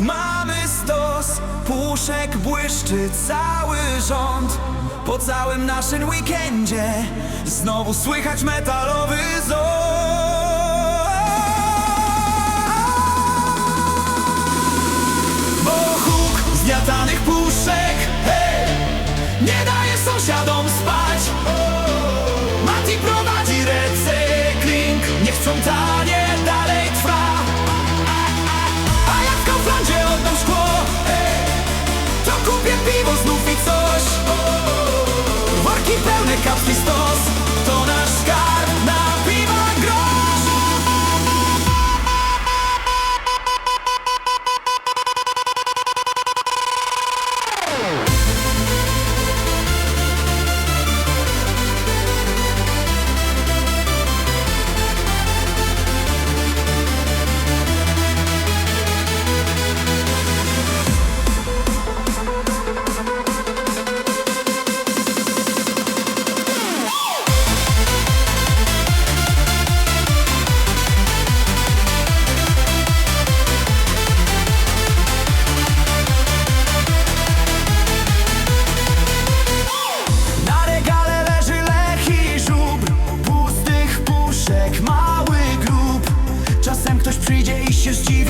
Mamy stos, puszek błyszczy cały rząd Po całym naszym weekendzie znowu słychać metalowy ząb zgniatanych puszek hey! Nie daje sąsiadom spać just you.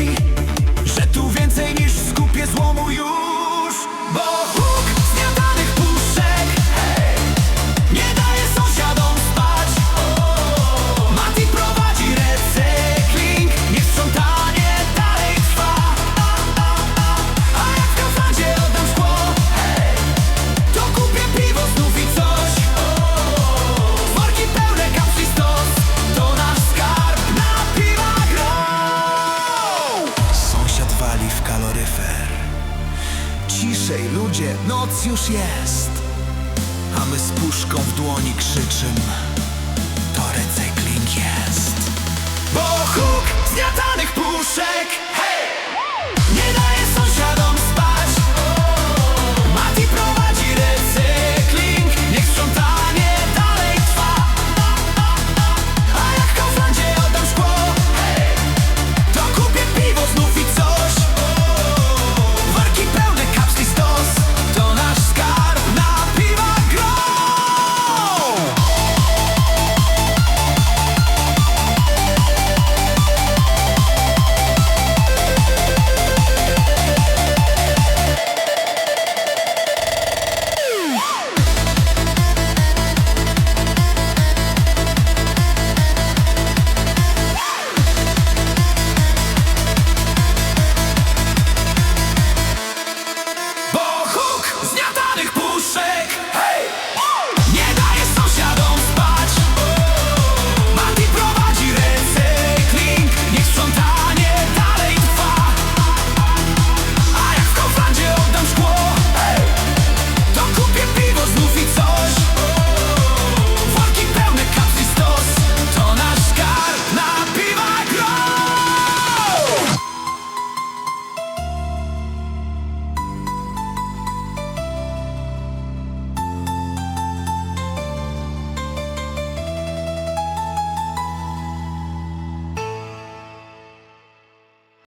ciszej ludzie, noc już jest. A my z puszką w dłoni krzyczymy.